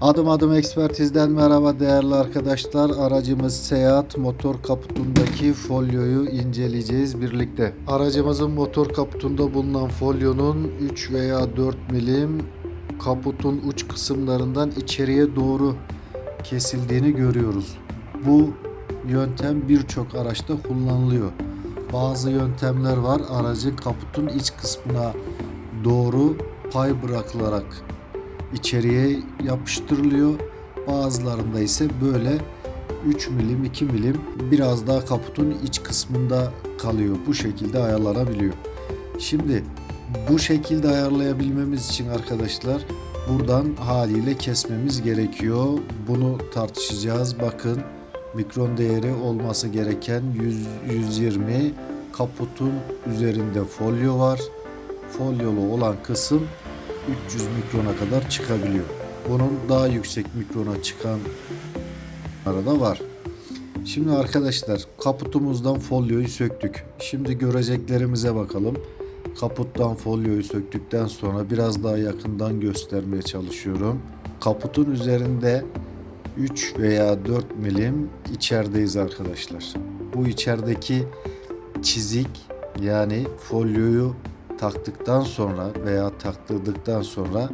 Adım adım ekspertizden merhaba değerli arkadaşlar. Aracımız Seat motor kaputundaki folyoyu inceleyeceğiz birlikte. Aracımızın motor kaputunda bulunan folyonun 3 veya 4 milim kaputun uç kısımlarından içeriye doğru kesildiğini görüyoruz. Bu yöntem birçok araçta kullanılıyor. Bazı yöntemler var aracın kaputun iç kısmına doğru pay bırakılarak içeriye yapıştırılıyor. Bazılarında ise böyle 3 milim 2 milim biraz daha kaputun iç kısmında kalıyor. Bu şekilde ayarlanabiliyor. Şimdi bu şekilde ayarlayabilmemiz için arkadaşlar buradan haliyle kesmemiz gerekiyor. Bunu tartışacağız. Bakın mikron değeri olması gereken 100 120 kaputun üzerinde folyo var. Folyolu olan kısım 300 mikrona kadar çıkabiliyor. Bunun daha yüksek mikrona çıkan arada var. Şimdi arkadaşlar kaputumuzdan folyoyu söktük. Şimdi göreceklerimize bakalım. Kaputtan folyoyu söktükten sonra biraz daha yakından göstermeye çalışıyorum. Kaputun üzerinde 3 veya 4 milim içerideyiz arkadaşlar. Bu içerideki çizik yani folyoyu taktıktan sonra veya taktırdıktan sonra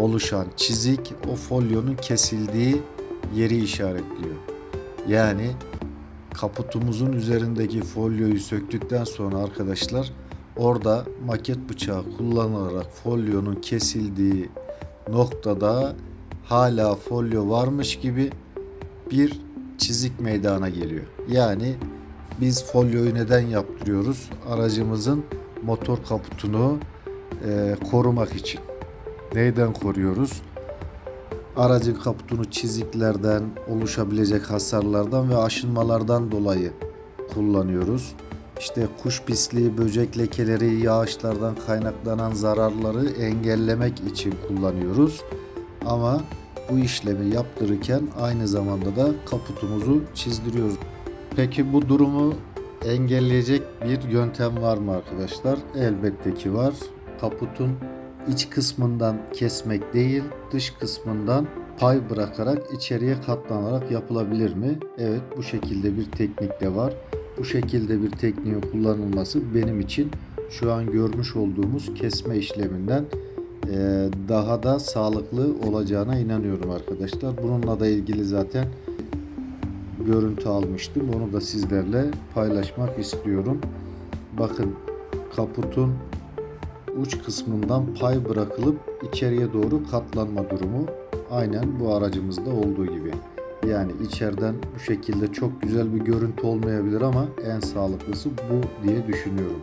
oluşan çizik o folyonun kesildiği yeri işaretliyor. Yani kaputumuzun üzerindeki folyoyu söktükten sonra arkadaşlar orada maket bıçağı kullanılarak folyonun kesildiği noktada hala folyo varmış gibi bir çizik meydana geliyor. Yani biz folyoyu neden yaptırıyoruz? Aracımızın motor kaputunu e, korumak için. Neyden koruyoruz? Aracın kaputunu çiziklerden, oluşabilecek hasarlardan ve aşınmalardan dolayı kullanıyoruz. İşte kuş pisliği, böcek lekeleri, yağışlardan kaynaklanan zararları engellemek için kullanıyoruz. Ama bu işlemi yaptırırken aynı zamanda da kaputumuzu çizdiriyoruz. Peki bu durumu engelleyecek bir yöntem var mı arkadaşlar? Elbette ki var. Kaputun iç kısmından kesmek değil, dış kısmından pay bırakarak içeriye katlanarak yapılabilir mi? Evet, bu şekilde bir teknik de var. Bu şekilde bir tekniğin kullanılması benim için şu an görmüş olduğumuz kesme işleminden eee, daha da sağlıklı olacağına inanıyorum arkadaşlar. Bununla da ilgili zaten görüntü almıştım. Onu da sizlerle paylaşmak istiyorum. Bakın kaputun uç kısmından pay bırakılıp içeriye doğru katlanma durumu aynen bu aracımızda olduğu gibi. Yani içeriden bu şekilde çok güzel bir görüntü olmayabilir ama en sağlıklısı bu diye düşünüyorum.